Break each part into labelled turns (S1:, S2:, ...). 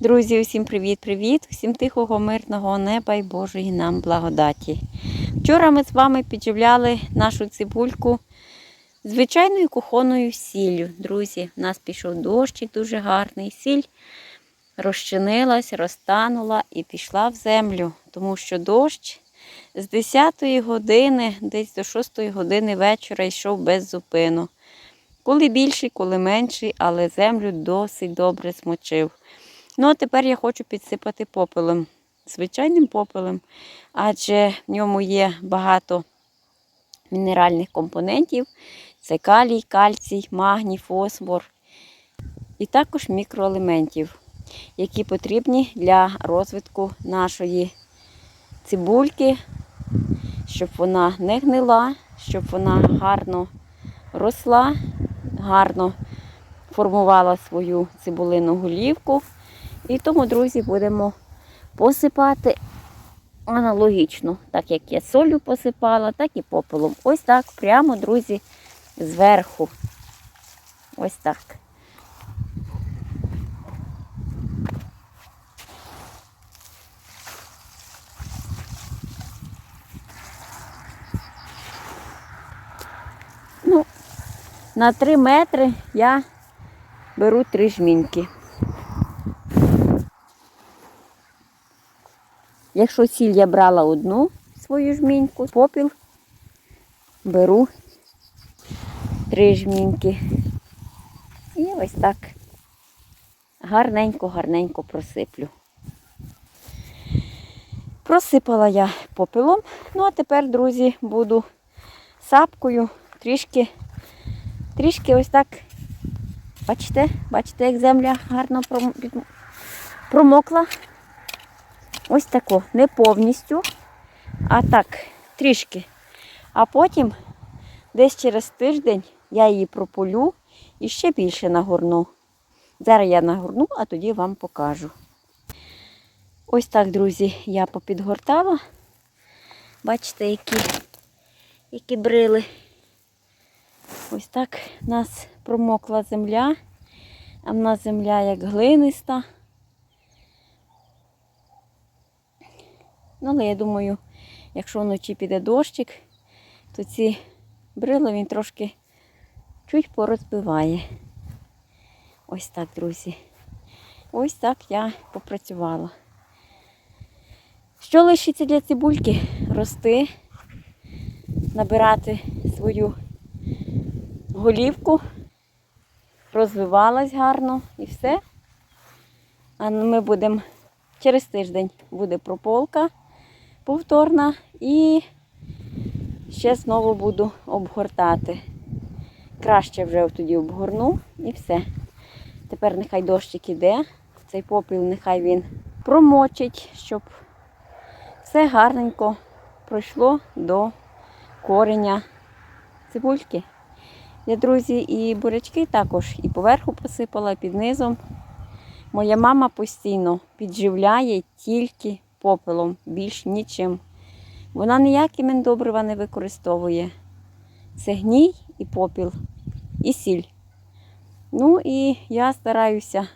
S1: Друзі, усім привіт-привіт! Усім тихого, мирного неба і Божої нам благодаті. Вчора ми з вами підживляли нашу цибульку звичайною кухонною сіллю. Друзі, у нас пішов дощик дуже гарний. Сіль розчинилась, розтанула і пішла в землю, тому що дощ з 10 години, десь до 6 години вечора йшов без зупину. Коли більший, коли менший, але землю досить добре смочив. Ну, а тепер я хочу підсипати попелем, звичайним попелем, адже в ньому є багато мінеральних компонентів. Це калій, кальцій, магній, фосфор і також мікроелементів, які потрібні для розвитку нашої цибульки, щоб вона не гнила, щоб вона гарно росла, гарно формувала свою цибулину голівку. І тому, друзі, будемо посипати аналогічно, так як я солью посипала, так і попелом. Ось так, прямо, друзі, зверху. Ось так. Ну, на 3 метри я беру три жмінки. Якщо сіль я брала одну свою жміньку, попіл беру три жміньки. І ось так гарненько-гарненько просиплю. Просипала я попелом. Ну, а тепер, друзі, буду сапкою трішки, трішки ось так. Бачите, бачите, як земля гарно промокла. Ось тако, не повністю, а так, трішки. А потім, десь через тиждень, я її прополю і ще більше нагорну. Зараз я нагорну, а тоді вам покажу. Ось так, друзі, я попідгортала. Бачите, які, які брили. Ось так у нас промокла земля, а в нас земля як глиниста. Ну, але я думаю, якщо вночі піде дощик, то ці брила він трошки чуть порозбиває. Ось так, друзі. Ось так я попрацювала. Що лишиться для цибульки? Рости, набирати свою голівку, розвивалась гарно і все. А ми будемо через тиждень буде прополка повторна і ще знову буду обгортати. Краще вже тоді обгорну і все. Тепер нехай дощик іде, цей попіл нехай він промочить, щоб все гарненько пройшло до кореня цибульки. Я, друзі, і бурячки також і поверху посипала, і під низом. Моя мама постійно підживляє тільки попелом, більш нічим. Вона ніякі мендобрива не використовує. Це гній і попіл, і сіль. Ну і я стараюся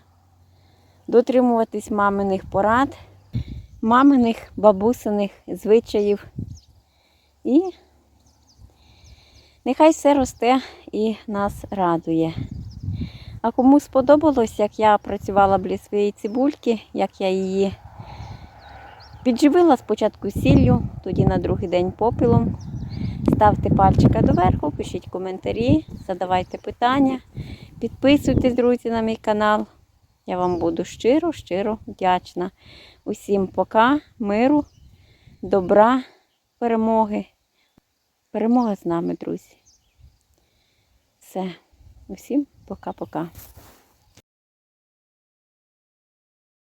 S1: дотримуватись маминих порад, маминих бабусиних звичаїв. І нехай все росте і нас радує. А кому сподобалось, як я працювала біля своєї цибульки, як я її підживила спочатку сіллю, тоді на другий день попілом. Ставте пальчика доверху, пишіть коментарі, задавайте питання, підписуйтесь, друзі, на мій канал. Я вам буду щиро-щиро вдячна. Усім пока, миру, добра, перемоги. Перемога з нами, друзі. Все. Усім пока-пока.